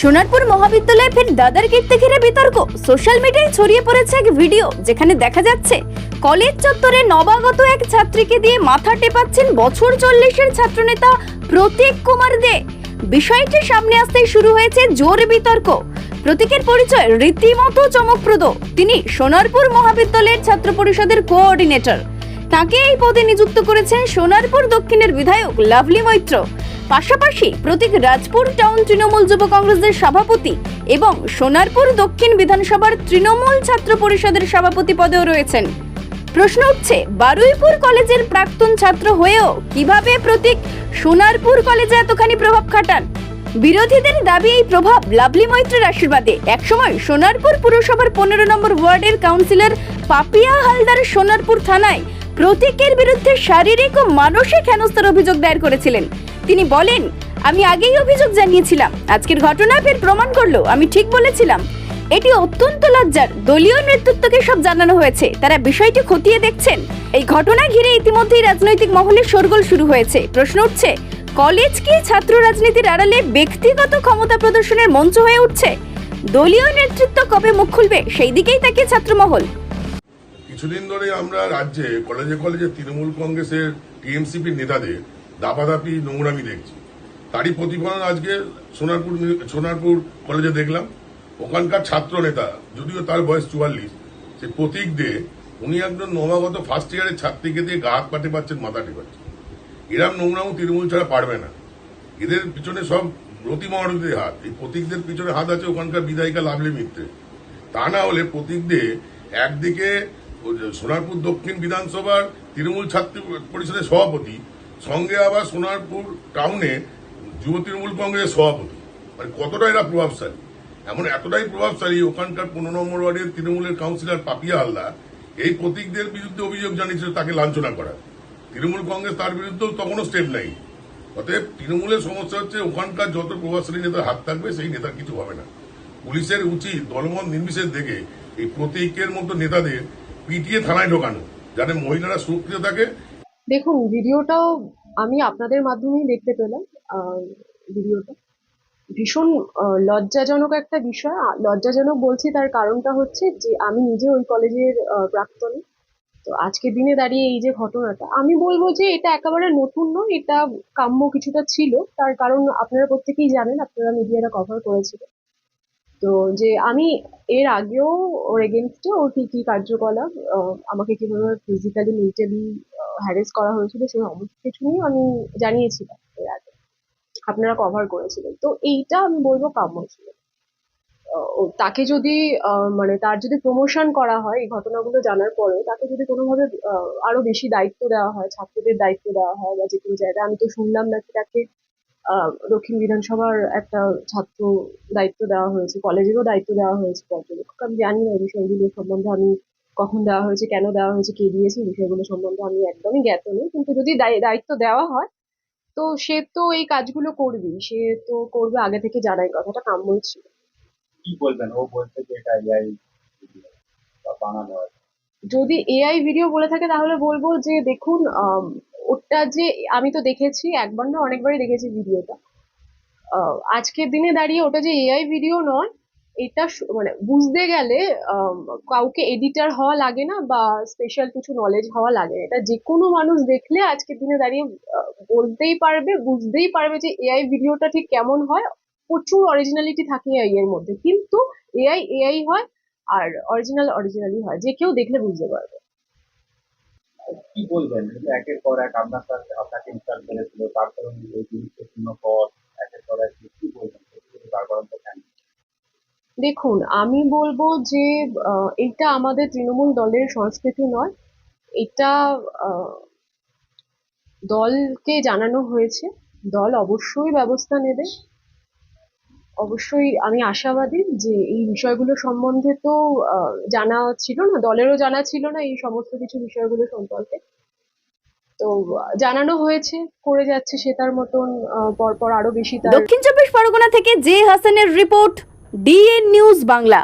সোনারপুর মহাবিদ্যালয়ে ফের দাদার কীর্তি ঘিরে বিতর্ক। সোশ্যাল মিডিয়ায় ছড়িয়ে পড়েছে এক ভিডিও, যেখানে দেখা যাচ্ছে, কলেজ চত্বরে নবাগত এক ছাত্রীকে দিয়ে মাথা টেপাচ্ছেন বছর চল্লিশের ছাত্রনেতা প্রতীক কুমার দে। বিষয়টি সামনে আসতেই শুরু হয়েছে জোর বিতর্ক। প্রতীকের পরিচয় রীতিমতো চমকপ্রদ। তিনি সোনারপুর মহাবিদ্যালয়ের ছাত্র পরিষদের কোঅর্ডিনেটর। তাকে এই পদে নিযুক্ত করেছেন সোনারপুর দক্ষিণের বিধায়ক লাভলি মৈত্র। পাশাপাশি প্রতীক রাজপুর টাউন তৃণমূল যুব কংগ্রেসের সভাপতি এবং সোনারপুর দক্ষিণ বিধানসভার তৃণমূল ছাত্র পরিষদের সভাপতি পদেও রয়েছেন। প্রশ্ন উঠছে, বারুইপুর কলেজের প্রাক্তন ছাত্র হয়েও কীভাবে প্রতীক সোনারপুর কলেজে এতখানি প্রভাব খাটান? বিরোধীদের দাবি এই প্রভাব লাভলি মৈত্রের আশীর্বাদে। একসময় সোনারপুর পুরসভার পনেরো নম্বর ওয়ার্ডের কাউন্সিলর পাপিয়া হালদার সোনারপুর থানায় প্রতীকের বিরুদ্ধে শারীরিক ও মানসিক হেনস্থার অভিযোগ দায়ের করেছিলেন। তিনি বলেন, আমি আগেই অভিযোগ জানিয়েছিলাম। আজকের ঘটনা ফের প্রমাণ করল। আমি ঠিক বলেছিলাম। এটি অত্যন্ত লজ্জার। দলীয় নেতৃত্বকে সব জানানো হয়েছে। তারা বিষয়টি খতিয়ে দেখছেন। এই ঘটনা ঘিরে ইতিমধ্যেই রাজনৈতিক মহলে শোরগোল শুরু হয়েছে। প্রশ্ন উঠছে, কলেজ কি ছাত্র রাজনীতির আড়ালে ব্যক্তিগত ক্ষমতা প্রদর্শনের মঞ্চ হয়ে উঠছে? দলীয় নেতৃত্ব কবে মুখ খুলবে? সেই দিকেই তাকে ছাত্রমহল। কিছুদিন ধরে আমরা রাজ্যে, কলেজে কলেজে তৃণমূল কংগ্রেসের টিএমসিপির নেতাদের দাপাদাপি নোংরামি দেখছি। তারই প্রতিফলন আজকে সোনারপুর সোনারপুর কলেজে দেখলাম। ওখানকার ছাত্র নেতা, যদিও তার বয়স চুয়াল্লিশ, সে প্রতীক দে, উনি একজন নবাগত ফার্স্ট ইয়ারের ছাত্রীকে দিয়ে গা হাত পাটে পাচ্ছেন মাথা টেপাচ্ছেন এরম নোংরামও তৃণমূল ছাড়া পারবে না। এদের পিছনে সব রতি মহারতীর হাত। এই প্রতীকদের পিছনে হাত আছে ওখানকার বিধায়িকা লাভলি মিত্রে। তা না হলে প্রতীক দে একদিকে সোনারপুর দক্ষিণ বিধানসভার তৃণমূল ছাত্র পরিষদের সভাপতি সঙ্গে আবার সোনারপুর টাউনে যুব তৃণমূল কংগ্রেসের সভাপতি। মানে কতটা এরা প্রভাবশালী? এমন এতটাই প্রভাবশালী ওখানকার পনেরো নম্বর ওয়ার্ডের তৃণমূলের কাউন্সিলর পাপিয়া হালদার, এই প্রতীকদের বিরুদ্ধে অভিযোগ জানিয়েছিল তাকে লাঞ্ছনা করা। তৃণমূল কংগ্রেস তার বিরুদ্ধেও তখনও স্টেপ নেই অতএব তৃণমূলের সমস্যা হচ্ছে ওখানকার যত প্রভাবশালী নেতার হাত থাকবে, সেই নেতার কিছু হবে না। পুলিশের উচিত দলমত নির্বিশেষ দেখে এই প্রতীকের মতো নেতাদের পিটিয়ে থানায় ঢোকানো, যাতে মহিলারা সুরক্ষিত থাকে দেখুন, ভিডিওটাও আমি আপনাদের মাধ্যমেই দেখতে পেলাম ভিডিওটা। ভীষণ লজ্জাজনক একটা বিষয়। লজ্জাজনক বলছি, তার কারণটা হচ্ছে যে, আমি নিজে ওই কলেজের প্রাক্তনী। তো আজকের দিনে দাঁড়িয়ে এই যে ঘটনাটা, আমি বলব যে, এটা একেবারে নতুন নয়, এটা কাম্য কিছুটা ছিল। তার কারণ আপনারা প্রত্যেকেই জানেন, আপনারা মিডিয়াটা কভার করেছিলেন তো যে, আমি এর আগেও ওর এগেনস্টে ওর কি কি কার্যকলাপ আমাকে কীভাবে ফিজিক্যালি মেন্টালি হ্যারেস করা হয়েছিল সেই সমস্ত কিছু নিয়ে আমি জানিয়েছিলাম এর আগে। আপনারা কভার করেছিলেন। তো এইটা আমি বলব কাম্য ছিল। তাকে যদি মানে তার যদি প্রমোশন করা হয় এই ঘটনাগুলো জানার পরে তাকে যদি কোনোভাবে আরও বেশি দায়িত্ব দেওয়া হয়, ছাত্রদের দায়িত্ব দেওয়া হয় বা যে কোনো জায়গায়, আমি তো শুনলাম নাকি তাকে দক্ষিণ বিধানসভার একটা ছাত্র দায়িত্ব দেওয়া হয়েছে, কলেজেরও দায়িত্ব দেওয়া হয়েছে পর্যবেক্ষক। আমি জানি না এই বিষয়গুলো সম্বন্ধে আমি কখন দেওয়া হয়েছে কেন দেওয়া হয়েছে কে দিয়েছে বিষয়গুলো সম্বন্ধে আমি একদমই জ্ঞাত নই। কিন্তু যদি দায়- দায়িত্ব দেওয়া হয় তো সে তো এই কাজগুলো করবেই। সে তো করবে আগে থেকে জানাই কথাটা কাম্যই ছিল। কি বলবেন? ও বলছে যে এটা এআই বানানো যদি এআই ভিডিও বলে থাকে তাহলে বলব যে দেখুন ওটা যে আমি তো দেখেছি একবার না অনেকবারই দেখেছি ভিডিওটা আজকের দিনে দাঁড়িয়ে ওটা যে এআই ভিডিও নয় এটা মানে বুঝতে গেলে কাউকে এডিটার হওয়া লাগে না বা স্পেশাল কিছু নলেজ হওয়া লাগে না। এটা যে কোনো মানুষ দেখলে আজকের দিনে দাঁড়িয়ে বলতেই পারবে, বুঝতেই পারবে যে এআই ভিডিওটা ঠিক কেমন হয়। প্রচুর অরিজিনালিটি থাকে এআই এর মধ্যে। কিন্তু এআই এআই হয় আর অরিজিনাল অরিজিনালি হয়। যে কেউ দেখলে বুঝতে পারবে। কি বলবেন? একের পর এক আপনার সাথে আপনাকে ইনস্টল করেছিল, তারপরে উনি এই গুরুত্বপূর্ণ পদ একের পর এক কি বলবেন সত্যি তার কারণ তো কেন দেখুন, আমি বলব যে এটা আমাদের তৃণমূল দলের সংস্কৃতি নয়। এটা দলকে জানানো হয়েছে। দল অবশ্যই ব্যবস্থা নেবে। অবশ্যই আমি আশাবাদী যে এই বিষয়গুলো সম্বন্ধে তো জানা ছিল না, দলেরও জানা ছিল না এই সমস্ত কিছু বিষয়গুলো সম্পর্কে। তো, জানানো হয়েছে, করে যাচ্ছে সে তার মতন পরপর আরও বেশি দক্ষিণ চব্বিশ পরগনা থেকে জে হাসানের রিপোর্ট। DN news Bangla.